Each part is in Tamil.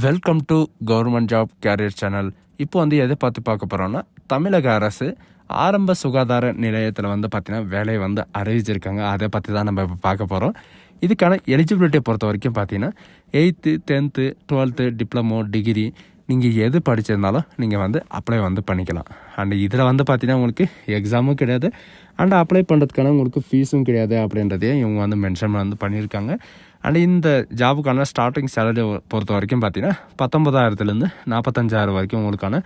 Welcome to government job career channel இப்போ வந்து எதை பார்த்து பார்க்க போகிறோம்னா தமிழக அரசு ஆரம்ப சுகாதார நிலையத்தில் வந்து பார்த்தீங்கன்னா வேலையை வந்து அறிவிச்சிருக்காங்க. அதை பற்றி தான் நம்ம இப்போ பார்க்க போகிறோம் இதுக்கான எலிஜிபிலிட்டியை பொறுத்த வரைக்கும் பார்த்தீங்கன்னா eighth tenth twelfth diploma degree நீங்கள் எது படிச்சிருந்தாலும் நீங்கள் வந்து அப்ளை வந்து பண்ணிக்கலாம். அண்ட் இதில் வந்து பார்த்தீங்கன்னா உங்களுக்கு எக்ஸாமும் கிடையாது. அண்ட் அப்ளை பண்ணுறதுக்கான உங்களுக்கு ஃபீஸும் கிடையாது அப்படின்றதையும் இவங்க வந்து மென்ஷன் வந்து பண்ணியிருக்காங்க. அண்ட் இந்த ஜாபுக்கான ஸ்டார்டிங் சேலரி பொறுத்த வரைக்கும் பார்த்தீங்கன்னா பத்தொன்பதாயிரத்துலேருந்து நாற்பத்தஞ்சாயிரம் வரைக்கும் உங்களுக்கான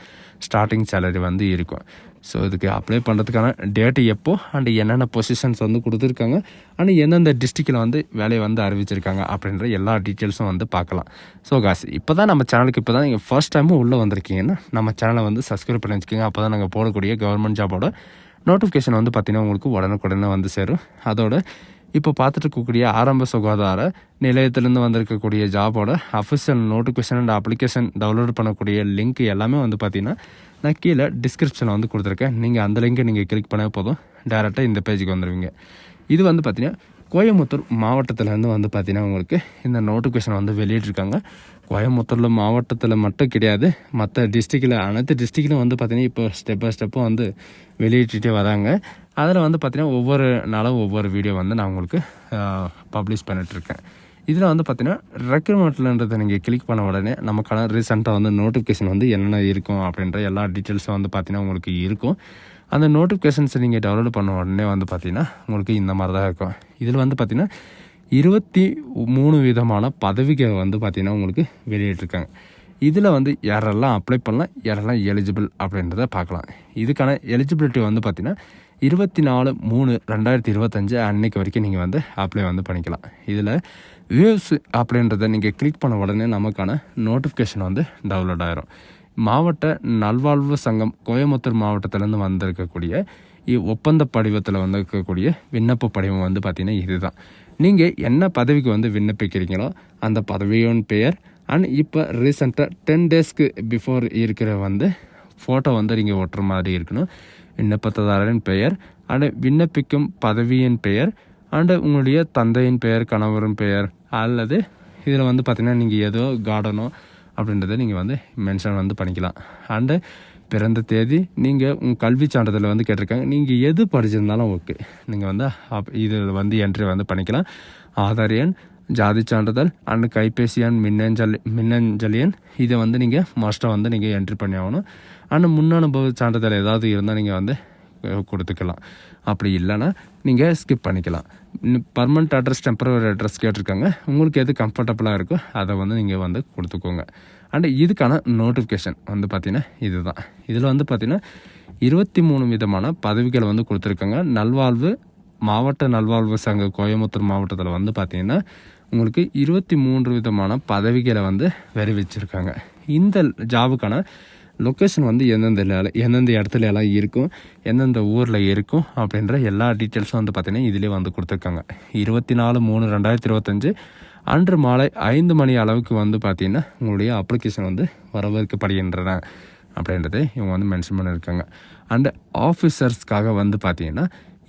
ஸ்டார்டிங் சேலரி வந்து இருக்கும் ஸோ இதுக்கு அப்ளை பண்ணுறதுக்கான டேட்டு எப்போ அண்ட் என்னென்ன பொசிஷன்ஸ் வந்து கொடுத்துருக்காங்க அண்ட் எந்தெந்த டிஸ்ட்ரிக்டில் வந்து வேலையை வந்து அறிவிச்சிருக்காங்க அப்படின்ற எல்லா டீட்டெயில்ஸும் வந்து பார்க்கலாம் ஸோ காஸ் இப்போ தான் நம்ம சேனலுக்கு இப்போ தான் நீங்கள் ஃபர்ஸ்ட் டைமும் உள்ளே வந்திருக்கீங்கன்னா நம்ம சேனலை வந்து சப்ஸ்கிரைப் பண்ணி வச்சுக்கோங்க அப்போ தான் நாங்கள் போடக்கூடிய கவர்மெண்ட் ஜாபோட நோட்டிஃபிகேஷன் வந்து பார்த்திங்கன்னா உங்களுக்கு உடனுக்குடனே வந்து சேரும் அதோட இப்போ பார்த்துட்டு இருக்கக்கூடிய ஆரம்ப சுகாதார நிலையத்திலேருந்து வந்திருக்கக்கூடிய ஜாபோட official notification and application download பண்ணக்கூடிய லிங்க் எல்லாமே வந்து பார்த்தீங்கன்னா நான் கீழே டிஸ்கிரிப்ஷனில் வந்து கொடுத்துருக்கேன். நீங்கள் அந்த லிங்கை நீங்கள் கிளிக் பண்ணால் போதும். டேரெக்டாக இந்த பேஜுக்கு வந்துடுவீங்க இது வந்து பார்த்தீங்கன்னா கோயம்புத்தூர் மாவட்டத்திலேருந்து வந்து பார்த்தீங்கன்னா உங்களுக்கு இந்த நோட்டிஃபிகேஷன் வந்து வெளியிட்டிருக்காங்க. கோயம்புத்தூரில் மாவட்டத்தில் மட்டும் கிடையாது. மற்ற டிஸ்ட்ரிக்டில் அனைத்து டிஸ்ட்ரிக்ட்லையும் வந்து பார்த்திங்கன்னா இப்போ ஸ்டெப் பை ஸ்டெப்பும் வந்து வெளியிட்டுட்டே வராங்க. அதில் வந்து பார்த்திங்கன்னா ஒவ்வொரு நாளும் ஒவ்வொரு வீடியோ வந்து நான் உங்களுக்கு பப்ளிஷ் பண்ணிகிட்ருக்கேன் இதில் வந்து பார்த்திங்கன்னா ரெக்ரூட்மெண்ட்லன்றதை நீங்கள் கிளிக் பண்ண உடனே நமக்கான ரீசெண்டாக வந்து நோட்டிஃபிகேஷன் வந்து என்னென்ன இருக்கும் அப்படின்ற எல்லா டீட்டெயில்ஸும் வந்து பார்த்தீங்கன்னா உங்களுக்கு இருக்கும். அந்த நோட்டிஃபிகேஷன்ஸை நீங்கள் டவுன்லோட் பண்ண உடனே வந்து பார்த்தீங்கன்னா உங்களுக்கு இந்த மாதிரி தான் இருக்கும். இதில் வந்து பார்த்திங்கன்னா இருபத்தி மூணு விதமான பதவிகள் வந்து பார்த்தீங்கன்னா உங்களுக்கு வெளியிட்டிருக்காங்க. இதில் வந்து யாரெல்லாம் அப்ளை பண்ணலாம் யாரெல்லாம் எலிஜிபிள் அப்படின்றத பார்க்கலாம். இதுக்கான எலிஜிபிலிட்டி வந்து பார்த்திங்கன்னா இருபத்தி நாலு மூணு ரெண்டாயிரத்தி இருபத்தஞ்சு அன்னைக்கு வரைக்கும் நீங்கள் வந்து அப்ளை வந்து பண்ணிக்கலாம். இதில் வியூஸ் அப்படின்றத நீங்கள் கிளிக் பண்ண உடனே நமக்கான நோட்டிஃபிகேஷன் வந்து டவுன்லோட் ஆகிரும் மாவட்ட நல்வாழ்வு சங்கம் கோயம்புத்தூர் மாவட்டத்திலேருந்து வந்திருக்கக்கூடிய இ- ஒப்பந்த படிவத்தில் வந்திருக்கக்கூடிய விண்ணப்ப படிவம் வந்து பார்த்திங்கன்னா இதுதான். நீங்கள் என்ன பதவிக்கு வந்து விண்ணப்பிக்கிறீங்களோ அந்த பதவியோன் பெயர் அண்ட் இப்போ ரீசெண்டாக டென் டேஸ்க்கு பிஃபோர் இருக்கிற வந்து ஃபோட்டோ வந்து நீங்கள் ஒட்டுற மாதிரி இருக்கணும். விண்ணப்பத்ததாரின் பெயர் அண்ட் விண்ணப்பிக்கும் பதவியின் பெயர் அண்டு உங்களுடைய தந்தையின் பெயர் கணவரின் பெயர் அல்லது இதில் வந்து பார்த்திங்கன்னா நீங்கள் ஏதோ கார்டனோ அப்படின்றத நீங்கள் வந்து மென்ஷன் வந்து பண்ணிக்கலாம். அண்டு பிறந்த தேதி நீங்கள் உங்கள் கல்வி சான்றிதழ் வந்து கேட்டிருக்காங்க. நீங்கள் எது படிச்சிருந்தாலும் ஓகே நீங்கள் வந்து அப் இதில் வந்து என்ட்ரி வந்து பண்ணிக்கலாம். ஆதார் எண் ஜாதி சான்றிதழ் அண்ட் கைபேசி எண் மின்னஞ்சல் மின்னஞ்சலியன் எண் இதை வந்து நீங்கள் மஸ்ட்டாக வந்து நீங்கள் என்ட்ரி பண்ணி ஆகணும். அண்ட் முன் அனுபவ சான்றிதழ் ஏதாவது இருந்தால் நீங்கள் வந்து கொடுத்துக்கலாம். அப்படி இல்லைன்னா நீங்கள் ஸ்கிப் பண்ணிக்கலாம். பர்மனண்ட் அட்ரஸ் டெம்பரவரி அட்ரஸ் கேட்டிருக்காங்க. உங்களுக்கு எது கம்ஃபர்டபுளாக இருக்கோ அதை வந்து நீங்கள் வந்து கொடுத்துக்கோங்க. அண்ட் இதுக்கான நோட்டிஃபிகேஷன் வந்து பார்த்தீங்கன்னா இதுதான். இதில் வந்து பார்த்திங்கன்னா இருபத்தி மூணு விதமான பதவிகளை வந்து கொடுத்துருக்காங்க. நல்வாழ்வு மாவட்ட நல்வாழ்வு சங்க கோயம்புத்தூர் மாவட்டத்தில் வந்து பார்த்தீங்கன்னா உங்களுக்கு இருபத்தி மூன்று விதமான பதவிகளை வந்து விரைவிச்சிருக்காங்க. இந்த ஜாபுக்கான லொக்கேஷன் வந்து எந்தெந்த எந்தெந்த இடத்துல எல்லாம் இருக்கும் எந்தெந்த ஊரில் இருக்கும் அப்படின்ற எல்லா டீட்டெயில்ஸும் வந்து பார்த்திங்கன்னா இதிலே வந்து கொடுத்துருக்காங்க. இருபத்தி நாலு மூணு ரெண்டாயிரத்தி இருபத்தஞ்சு அன்று மாலை ஐந்து மணி அளவுக்கு வந்து பார்த்திங்கன்னா உங்களுடைய அப்ளிகேஷன் வந்து வரவேற்கப்படுகின்றன அப்படின்றத இவங்க வந்து மென்ஷன் பண்ணியிருக்காங்க. அண்ட் ஆஃபீஸர்ஸ்க்காக வந்து பார்த்தீங்கன்னா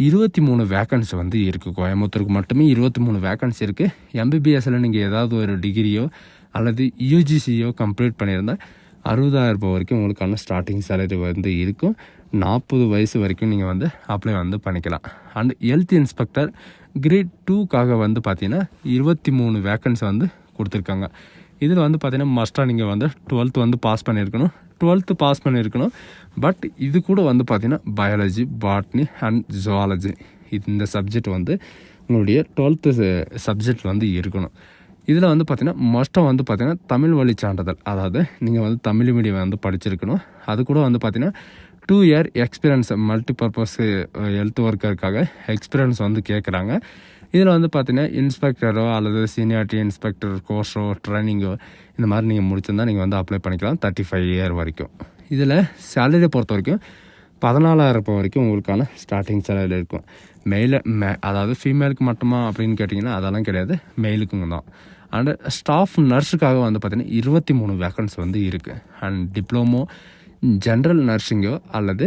இருபத்தி மூணு வேக்கன்சி வந்து இருக்குது கோயம்புத்தூருக்கு மட்டுமே இருபத்தி மூணு வேக்கன்சி இருக்குது எம்பிபிஎஸ்சில் நீங்கள் ஏதாவது ஒரு டிகிரியோ அல்லது யூஜிசியோ கம்ப்ளீட் பண்ணியிருந்தால் அறுபதாயிரம் ரூபாய் வரைக்கும் உங்களுக்கான ஸ்டார்டிங் சேலரி வந்து இருக்கும். நாற்பது வயசு வரைக்கும் நீங்கள் வந்து அப்ளை வந்து பண்ணிக்கலாம். அண்ட் ஹெல்த் இன்ஸ்பெக்டர் கிரேட் டூக்காக வந்து பார்த்தீங்கன்னா இருபத்தி மூணு வேக்கன்ஸ் வந்து கொடுத்துருக்காங்க. இதில் வந்து பார்த்திங்கன்னா மஸ்ட்டாக நீங்கள் வந்து டுவெல்த்து வந்து பாஸ் பண்ணியிருக்கணும். டுவெல்த்து பாஸ் பண்ணியிருக்கணும். பட் இது கூட வந்து பார்த்திங்கன்னா பயாலஜி பாட்னி அண்ட் ஜுவாலஜி இந்த சப்ஜெக்ட் வந்து உங்களுடைய டுவெல்த்து சப்ஜெக்ட் வந்து இருக்கணும். இதில் வந்து பார்த்திங்கன்னா மஸ்ட்டாக வந்து பார்த்தீங்கன்னா தமிழ் வழி சான்றிதழ். அதாவது நீங்கள் வந்து தமிழ் மீடியம் வந்து படிச்சிருக்கணும். அது கூட வந்து பார்த்திங்கன்னா two year experience multi purpose health ஒர்க்கருக்காக experience வந்து கேட்குறாங்க இதில் வந்து பார்த்தீங்கன்னா இன்ஸ்பெக்டரோ அல்லது சீனியாரிட்டி இன்ஸ்பெக்டர் கோர்ஸோ ட்ரைனிங்கோ இந்த மாதிரி நீங்கள் முடிச்சிருந்தா நீங்கள் வந்து அப்ளை பண்ணிக்கலாம் தேர்ட்டி ஃபைவ் இயர் வரைக்கும். இதில் சேலரியை பொறுத்த வரைக்கும் பதினாலாயிரம் ரூபாய் வரைக்கும் உங்களுக்கான ஸ்டார்டிங் சேலரி இருக்கும். மெயில மே அதாவது ஃபீமேலுக்கு மட்டுமா அப்படின்னு கேட்டிங்கன்னா அதெல்லாம் கிடையாது. மெயிலுக்குங்க தான். அண்ட் ஸ்டாஃப் நர்ஸுக்காக வந்து பார்த்திங்கன்னா இருபத்தி மூணு வேக்கன்ஸ் வந்து இருக்குது அண்ட் டிப்ளமோ ஜென்ரல் நர்சிங்கோ அல்லது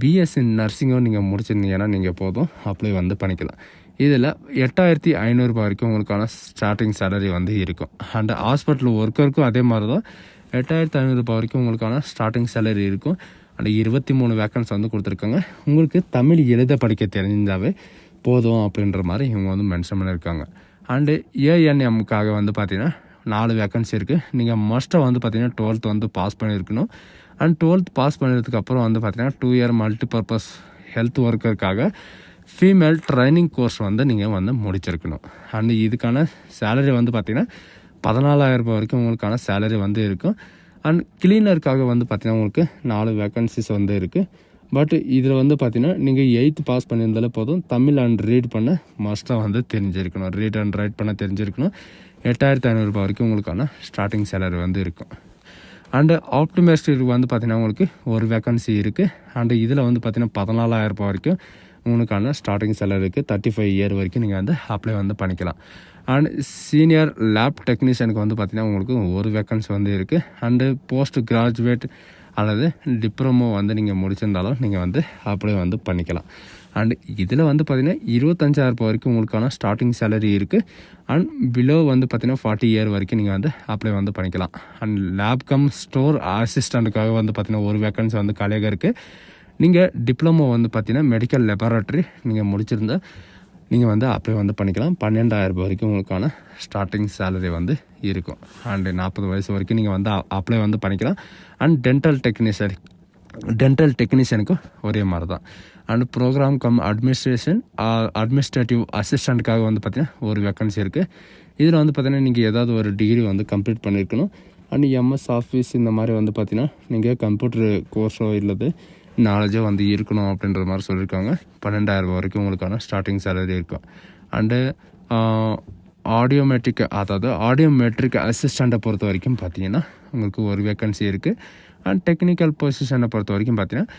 பிஎஸ்சி நர்சிங்கோ நீங்கள் முடிச்சிருந்தீங்கன்னா நீங்கள் போதும். அப்ளை வந்து பண்ணிக்கலாம். இதில் எட்டாயிரத்தி ஐநூறுரூபா வரைக்கும் உங்களுக்கான ஸ்டார்டிங் சேலரி வந்து இருக்கும். அண்ட் ஹாஸ்பிட்டல் ஒர்க்கருக்கும் அதே மாதிரி தான் எட்டாயிரத்தி ஐநூறுரூபா வரைக்கும் உங்களுக்கான ஸ்டார்டிங் சேலரி இருக்கும். அண்ட் இருபத்தி மூணு வேக்கன்ஸ் வந்து கொடுத்துருக்காங்க. உங்களுக்கு தமிழ் எழுத படிக்க தெரிஞ்சாவே போதும் அப்படின்ற மாதிரி இவங்க வந்து மென்ஷன் பண்ணியிருக்காங்க. அண்டு ஏஎன்எம்முக்காக வந்து பார்த்தீங்கன்னா நாலு வேக்கன்சி இருக்குது நீங்கள் மஸ்ட்டாக வந்து பார்த்தீங்கன்னா டுவெல்த் வந்து பாஸ் பண்ணியிருக்கணும். அண்ட் டுவெல்த் பாஸ் பண்ணுறதுக்கப்புறம் வந்து பார்த்தீங்கன்னா டூ இயர் மல்டிபர்பஸ் ஹெல்த் ஒர்க்கருக்காக ஃபீமேல் ட்ரைனிங் கோர்ஸ் வந்து நீங்கள் வந்து முடிச்சிருக்கணும். அண்ட் இதுக்கான சேலரி வந்து பார்த்தீங்கன்னா பதினாலாயிரம் ரூபாய் வரைக்கும் உங்களுக்கான சேலரி வந்து இருக்கும். அண்ட் கிளீனருக்காக வந்து பார்த்தீங்கன்னா உங்களுக்கு நாலு வேக்கன்சிஸ் வந்து இருக்குது பட் இதில் வந்து பார்த்தீங்கன்னா நீங்கள் எயித்து பாஸ் பண்ணியிருந்தாலே போதும். தமிழ் அண்ட் ரீட் பண்ண மஸ்ட்டாக வந்து தெரிஞ்சிருக்கணும். ரீட் அண்ட் ரைட் பண்ண தெரிஞ்சிருக்கணும். எட்டாயிரத்தி ஐநூறுரூபா வரைக்கும் உங்களுக்கான ஸ்டார்டிங் சேலரி வந்து இருக்கும். அண்டு ஆப்டிமிஸ்டிக் வந்து பார்த்திங்கன்னா உங்களுக்கு ஒரு வேக்கன்சி இருக்குது அண்டு இதில் வந்து பார்த்திங்கன்னா பதினாலாயிரம் ரூபாய் வரைக்கும் உங்களுக்கான ஸ்டார்டிங் சேலரி இருக்குது தேர்ட்டி ஃபைவ் இயர் வரைக்கும் நீங்கள் வந்து அப்ளை வந்து பண்ணிக்கலாம். அண்ட் சீனியர் லேப் டெக்னீஷியனுக்கு வந்து பார்த்திங்கன்னா உங்களுக்கு ஒரு வேக்கன்சி வந்து இருக்குது அண்டு போஸ்ட் கிராஜுவேட் அல்லது டிப்ளமோ வந்து நீங்கள் முடிச்சிருந்தாலும் நீங்கள் வந்து அப்படியே வந்து பண்ணிக்கலாம். அண்ட் இதில் வந்து பார்த்தீங்கன்னா இருபத்தஞ்சாயிரம் ரூபாய் வரைக்கும் உங்களுக்கான ஸ்டார்டிங் சேலரி இருக்குது அண்ட் பிலோ வந்து பார்த்தீங்கன்னா ஃபார்ட்டி இயர் வரைக்கும் நீங்கள் வந்து அப்ளை வந்து பண்ணிக்கலாம். அண்ட் லேப் கம் ஸ்டோர் அசிஸ்டண்ட்டுக்காக வந்து பார்த்திங்கன்னா ஒரு வேக்கன்சி வந்து காலியாக இருக்குது நீங்கள் டிப்ளமோ வந்து பார்த்திங்கன்னா மெடிக்கல் லெபார்ட்டரி நீங்கள் முடிச்சிருந்தா நீங்கள் வந்து அப்ளை வந்து பண்ணிக்கலாம். பன்னெண்டாயிரம் ரூபாய் வரைக்கும் உங்களுக்கான ஸ்டார்டிங் சேலரி வந்து இருக்கும். அண்டு நாற்பது வயசு வரைக்கும் நீங்கள் வந்து அப்ளை வந்து பண்ணிக்கலாம். அண்ட் டென்டல் டெக்னீஷியன் டென்டல் டெக்னீஷியனுக்கும் ஒரே மாதிரி தான் and program cum administration administrative அசிஸ்டண்ட்டுக்காக வந்து பார்த்திங்கன்னா ஒரு வேக்கன்சி இருக்குது இதில் வந்து பார்த்திங்கன்னா நீங்கள் ஏதாவது ஒரு டிகிரி வந்து கம்ப்ளீட் பண்ணியிருக்கணும் அண்ட் எம்எஸ் ஆஃபீஸ் இந்த மாதிரி வந்து பார்த்திங்கன்னா நீங்கள் கம்ப்யூட்டர் கோர்ஸோ இல்லது நாலேஜாக வந்து இருக்கணும் அப்படின்ற மாதிரி சொல்லியிருக்காங்க. பன்னெண்டாயிரம் வரைக்கும் உங்களுக்கான ஸ்டார்டிங் சேலரி இருக்கும் அண்டு ஆடியோமெட்ரிக் அதாவது ஆடியோமெட்ரிக் அசிஸ்டண்ட்டை பொறுத்த வரைக்கும் பார்த்தீங்கன்னா உங்களுக்கு ஒரு வேக்கன்சி இருக்குது அண்ட் டெக்னிக்கல் பொசிஷனை பொறுத்த வரைக்கும் பார்த்தீங்கன்னா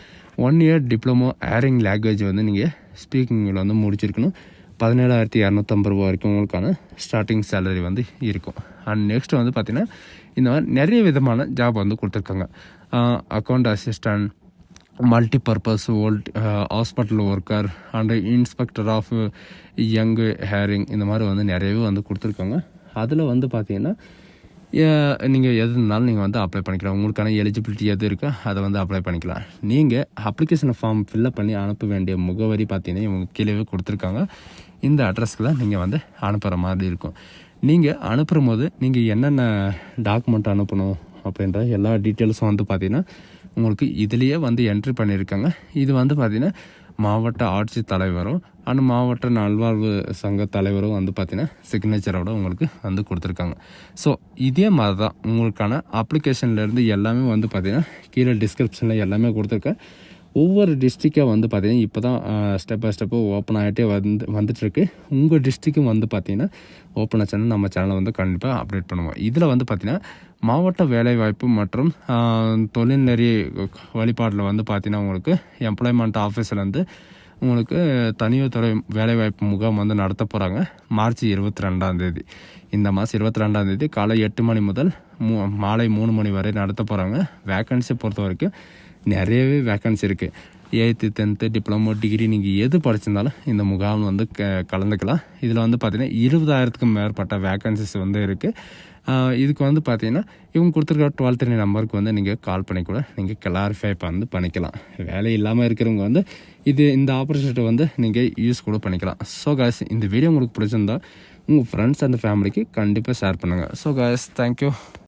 one year diploma hearing language வந்து நீங்கள் ஸ்பீக்கிங்கில் வந்து முடிச்சிருக்கணும். பதினேழாயிரத்தி இரநூத்தம்பது ரூபா வரைக்கும் உங்களுக்கான ஸ்டார்டிங் சேலரி வந்து இருக்கும். அண்ட் நெக்ஸ்ட் வந்து பார்த்திங்கன்னா இந்த மாதிரி நிறைய விதமான ஜாப் வந்து கொடுத்துருக்காங்க. Account assistant multipurpose old hospital worker and inspector of young hearing இந்த மாதிரி வந்து நிறையவே வந்து கொடுத்துருக்காங்க. அதில் வந்து பார்த்தீங்கன்னா நீங்கள் எது இருந்தாலும் நீங்கள் வந்து அப்ளை பண்ணிக்கலாம். உங்களுக்கான எலிஜிபிலிட்டி எது இருக்கோ அதை வந்து அப்ளை பண்ணிக்கலாம். நீங்கள் அப்ளிகேஷன் ஃபார்ம் ஃபில்லப் பண்ணி அனுப்ப வேண்டிய முகவரி பார்த்தீங்கன்னா இவங்க கீழே கொடுத்துருக்காங்க. இந்த அட்ரஸ்க்கு தான் நீங்கள் வந்து அனுப்புகிற மாதிரி இருக்கும். நீங்கள் அனுப்புகிற போது நீங்கள் என்னென்ன டாக்குமெண்ட் அனுப்பணும் அப்படின்ற எல்லா டீட்டெயில்ஸும் வந்து பார்த்தீங்கன்னா உங்களுக்கு இதுலேயே வந்து என்ட்ரி பண்ணியிருக்காங்க. இது வந்து பார்த்திங்கன்னா மாவட்ட ஆட்சித் தலைவரும் அண்ட் மாவட்ட நல்வாழ்வு சங்க தலைவரும் வந்து பார்த்திங்கன்னா சிக்னேச்சரோட உங்களுக்கு வந்து கொடுத்துருக்காங்க. ஸோ இதே மாதிரி தான் உங்களுக்கான அப்ளிகேஷன்லேருந்து எல்லாமே வந்து பார்த்திங்கன்னா கீழே டிஸ்கிரிப்ஷனில் எல்லாமே கொடுத்துருக்கேன். ஒவ்வொரு டிஸ்ட்ரிக்டாக வந்து பார்த்திங்கன்னா இப்போ தான் ஸ்டெப் பை ஸ்டெப்பு ஓப்பன் ஆகிட்டே வந்து வந்துட்டுருக்கு. உங்கள் டிஸ்ட்ரிக்கும் வந்து பார்த்திங்கன்னா ஓப்பன் ஆச்சுன்னா நம்ம சேனலை வந்து கண்டிப்பாக அப்டேட் பண்ணுவோம். இதில் வந்து பார்த்திங்கன்னா மாவட்ட வேலைவாய்ப்பு மற்றும் தொழில்நெறி வழிபாட்டில் வந்து பார்த்திங்கன்னா உங்களுக்கு எம்ப்ளாய்மெண்ட் ஆஃபீஸ்லேருந்து உங்களுக்கு தனியார் துறை வேலைவாய்ப்பு முகாம் வந்து நடத்த போகிறாங்க மார்ச் இருபத்தி ரெண்டாந்தேதி இந்த மாதம் இருபத்தி ரெண்டாந்தேதி காலை எட்டு மணி முதல் மூ மாலை மூணு மணி வரை நடத்த போகிறாங்க வேக்கன்சி பொறுத்த வரைக்கும் நிறையவே வேக்கன்சி இருக்குது எயித்து டென்த்து டிப்ளமோ டிகிரி நீங்கள் எது படிச்சிருந்தாலும் இந்த முகாம் வந்து க கலந்துக்கலாம். இதில் வந்து பார்த்திங்கன்னா இருபதாயிரத்துக்கும் மேற்பட்ட வேக்கன்சிஸ் வந்து இருக்குது இதுக்கு வந்து பார்த்தீங்கன்னா இவங்க கொடுத்துருக்க டுவெல் த்ரீ நம்பருக்கு வந்து நீங்கள் கால் பண்ணி கூட நீங்கள் கிளாரிஃபை வந்து பண்ணிக்கலாம். வேலை இல்லாமல் இருக்கிறவங்க வந்து இது இந்த ஆப்பர்ச்சுனிட்டி வந்து நீங்கள் யூஸ் கூட பண்ணிக்கலாம். ஸோ காய்ஸ் இந்த வீடியோ உங்களுக்கு பிடிச்சிருந்தா உங்கள் ஃப்ரெண்ட்ஸ் அண்ட் ஃபேமிலிக்கு கண்டிப்பாக ஷேர் பண்ணுங்கள் ஸோ காய்ஸ் தேங்க்யூ